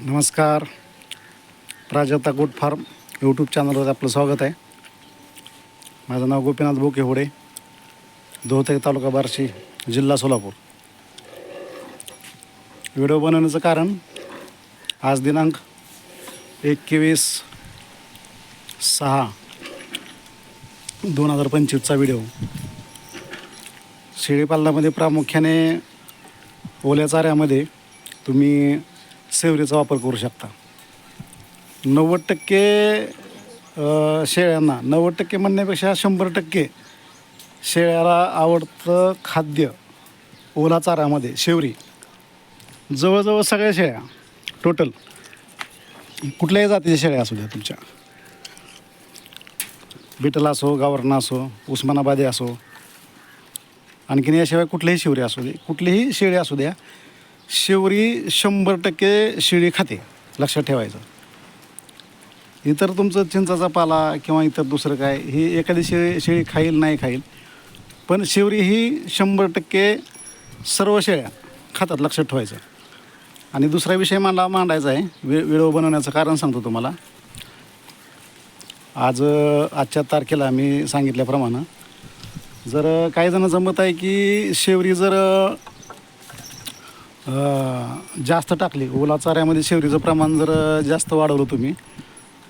नमस्कार. Prajakta goat farm YouTube चॅनलवर आपलं स्वागत आहे. माझं नाव गोपीनाथ बोके होडे दोहतेक तालुका बार्शी जिल्हा सोलापूर. व्हिडिओ बनवण्याचं कारण आज दिनांक एकवीस सहा दोन हजार पंचवीसचा व्हिडिओ. शेळीपालनामध्ये प्रामुख्याने ओल्या चाऱ्यामध्ये तुम्ही सेवरीचा वापर करू शकता. नव्वद टक्के शेळ्यांना नव्वद टक्के म्हणण्यापेक्षा शंभर टक्के शेळ्याला आवडतं खाद्य ओला चाऱ्यामध्ये शेवरी. जवळजवळ सगळ्या शेळ्या टोटल कुठल्याही जातीच्या शेळ्या असू द्या तुमच्या. बिटल असो गावरणा असो उस्मानाबादी असो आणखीन याशिवाय कुठलीही शिवरे असू दे कुठलीही शेळी असू द्या शेवरी शंभर टक्के शेळी खाते लक्षात ठेवायचं. इतर तुमचं चिंचाचा पाला किंवा इतर दुसरं काय ही एखादी शेळी शेळी खाईल नाही खाईल पण शेवरी ही शंभर टक्के सर्व शेळ्या खातात लक्षात ठेवायचं. आणि दुसरा विषय मला मांडायचा आहे वे व्हिडिओ बनवण्याचं कारण सांगतो तुम्हाला. आज आजच्या तारखेला मी सांगितल्याप्रमाणे जर काही जण जमत आहे की शेवरी जर जास्त टाकली. ओला चाऱ्यामध्ये शेवरीचं प्रमाण जर जास्त वाढवलं तुम्ही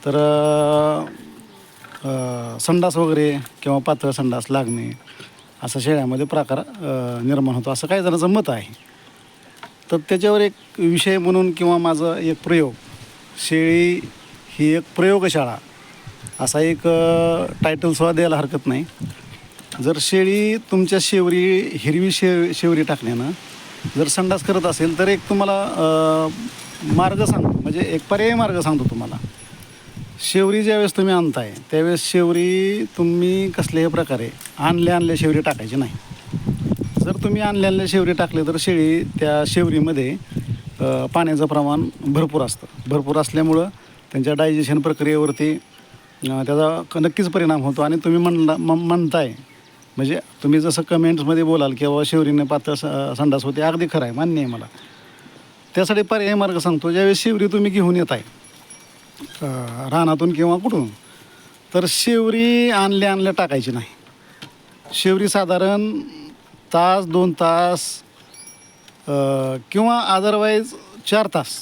तर संडास वगैरे किंवा पातळ संडास लागणे असं शेळ्यामध्ये प्रकार निर्माण होतो. असं काही जणांचं मत आहे. तर त्याच्यावर एक विषय म्हणून किंवा माझं एक प्रयोग शेळी ही एक प्रयोगशाळा असा एक टायटलसुद्धा द्यायला हरकत नाही. जर शेळी तुमच्या शेवरी हिरवी शेव शेवरी टाकण्यानं जर संडास करत असेल तर एक तुम्हाला मार्ग सांगतो. म्हणजे एक पर्यायी मार्ग सांगतो तुम्हाला. शेवरी ज्यावेळेस तुम्ही आणताय त्यावेळेस शेवरी तुम्ही कसल्याही प्रकारे आणल्या आणल्या शेवरी टाकायची नाही. जर तुम्ही आणल्या आणल्या शेवरी टाकले तर शेळी त्या शेवरीमध्ये पाण्याचं प्रमाण भरपूर असतं. भरपूर असल्यामुळं त्यांच्या डायजेशन प्रक्रियेवरती त्याचा नक्कीच परिणाम होतो. आणि तुम्ही म्हणला म- म्हणताय म्हणजे तुम्ही जसं कमेंट्समध्ये बोलाल की बाबा शेवरीने पात्र स संडास होते अगदी खरं आहे मान्य आहे मला. त्यासाठी पर्यायी मार्ग सांगतो ज्यावेळेस शिवरी तुम्ही घेऊन येत आहे रानातून किंवा कुठून तर शेवरी आणल्या आणल्या टाकायची नाही. शेवरी साधारण तास दोन तास किंवा अदरवाईज चार तास.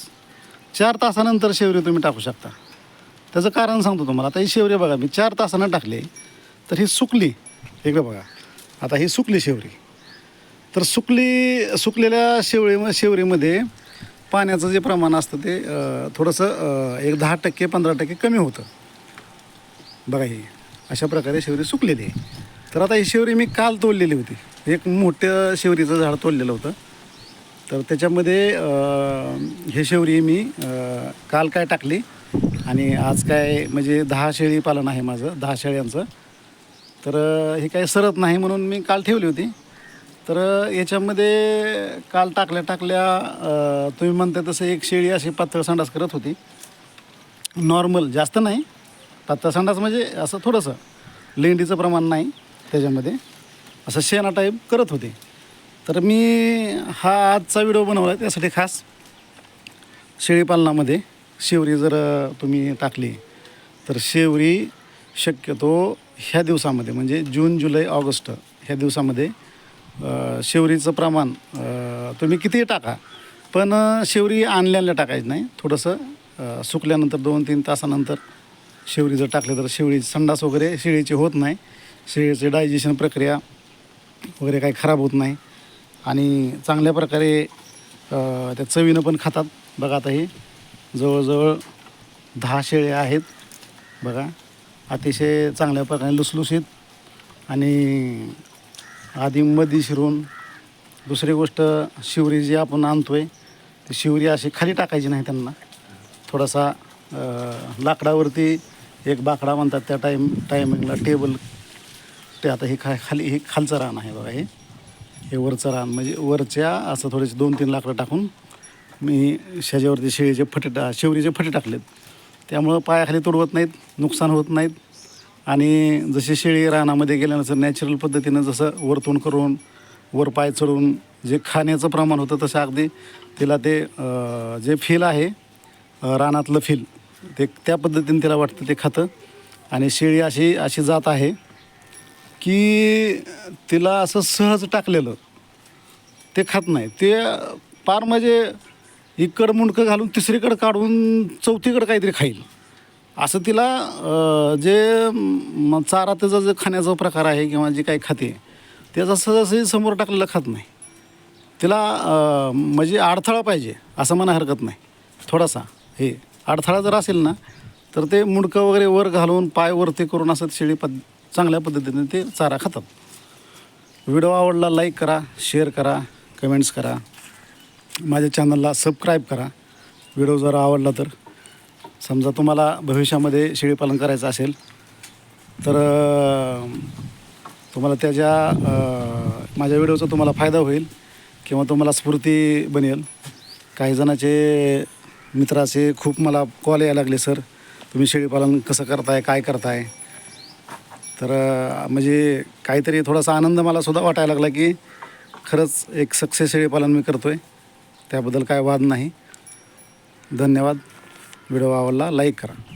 चार तासानंतर शेवरी तुम्ही टाकू शकता. त्याचं कारण सांगतो तुम्हाला आता ही शेवरी बघा मी चार तासानं टाकली तर ही सुकली. इकडे बघा. आता ही सुकली शेवरी तर सुकली सुकलेल्या शेवळी शेवरीमध्ये पाण्याचं जे प्रमाण असतं ते थोडंसं एक दहा टक्के पंधरा टक्के कमी होतं. बघा ही अशा प्रकारे शेवरी सुकलेली आहे. तर आता ही शेवरी मी काल तोडलेली होती. एक मोठं शेवरीचं झाड तोडलेलं होतं. तर त्याच्यामध्ये हे शेवरी मी काल काय टाकली आणि आज काय म्हणजे दहा शेळी पालन आहे माझं दहा शेळ्यांचं. तर हे काही सरत नाही म्हणून मी काल ठेवली होती. तर याच्यामध्ये काल टाकल्या टाकल्या तुम्ही म्हणता तसं एक शेळी अशी पातळ संडास करत होती. नॉर्मल जास्त नाही. पातळ संडास म्हणजे असं थोडंसं. लेंडीचं प्रमाण नाही त्याच्यामध्ये. असं शेणा टाईप करत होते. तर मी हा आजचा व्हिडिओ बनवला आहे त्यासाठी खास. शेळीपालनामध्ये शेवरी जर तुम्ही टाकली तर शेवरी शक्यतो ह्या दिवसामध्ये म्हणजे जून जुलै ऑगस्ट ह्या दिवसामध्ये शेवरीचं प्रमाण तुम्ही कितीही टाका पण शेवरी आणल्या आणल्या टाकायची नाही. थोडंसं सुकल्यानंतर दोन तीन तासानंतर शेवरी जर टाकले तर शेवरी संडास वगैरे शेळीची होत नाही. शेळीची डायजेशन प्रक्रिया वगैरे काही खराब होत नाही. आणि चांगल्या प्रकारे त्या चवीनं पण खातात. बघा आता हे जवळजवळ दहा शेळ्या आहेत. बघा. अतिशय चांगल्या प्रकारे लुसलुसीत आणि आधी मधी शिरून दुसरी गोष्ट शिवरी जी आपण आणतो आहे ती शिवरी अशी खाली टाकायची नाही त्यांना. थोडासा लाकडावरती एक बाकडा म्हणतात त्या टाईम टायमिंगला टेबल. ते आता हे खा खाली हे खालचं रान आहे बघा हे. हे वरचं रान. म्हणजे वरच्या असं थोडेसे दोन तीन लाकडं टाकून मी शेजावरती शेळीचे फटे टा शिवरीचे फटे टाकलेत. त्यामुळं पायाखाली तुडवत नाहीत नुकसान होत नाहीत. आणि जशी शेळी रानामध्ये गेल्यानंतर नॅचरल पद्धतीनं जसं वरतून करून वर पाय चढून जे खाण्याचं प्रमाण होतं तसं अगदी तिला ते जे फील आहे रानातलं फील ते त्या पद्धतीने तिला वाटतं ते खातं. आणि शेळी अशी अशी जात आहे की तिला असं सहज टाकलेलं ते खात नाही. ते फार म्हणजे इकडं मुंडकं घालून तिसरीकडं काढून चौथीकडं काहीतरी खाईल. असं तिला जे चारा त्याचा जे खाण्याचा प्रकार आहे किंवा जे काही खाते त्याचं सहजही समोर टाकलेलं खात नाही. तिला म्हणजे अडथळा पाहिजे असं म्हणा हरकत नाही. थोडासा हे अडथळा जर असेल ना तर ते मुंडकं वगैरे वर घालून पाय वरती करून असं शेळी पद चांगल्या पद्धतीने ते चारा खातात. व्हिडिओ आवडला लाईक करा शेअर करा कमेंट्स करा. माझ्या चॅनलला सबस्क्राईब करा. व्हिडिओ जर आवडला तर. समजा तुम्हाला भविष्यामध्ये शेळीपालन करायचं असेल तर तुम्हाला त्याच्या माझ्या व्हिडिओचा तुम्हाला फायदा होईल किंवा तुम्हाला स्फूर्ती बनेल. काही जणाचे मित्राचे खूप मला कॉल यायला लागले सर तुम्ही शेळीपालन कसं करताय काय करताय? तर म्हणजे काहीतरी थोडासा आनंद मला सुद्धा वाटायला लागला की खरंच एक सक्सेस शेळीपालन मी करतो आहे त्याबद्दल काय वाद नाही. धन्यवाद. व्हिडिओ आवडला लाईक करा.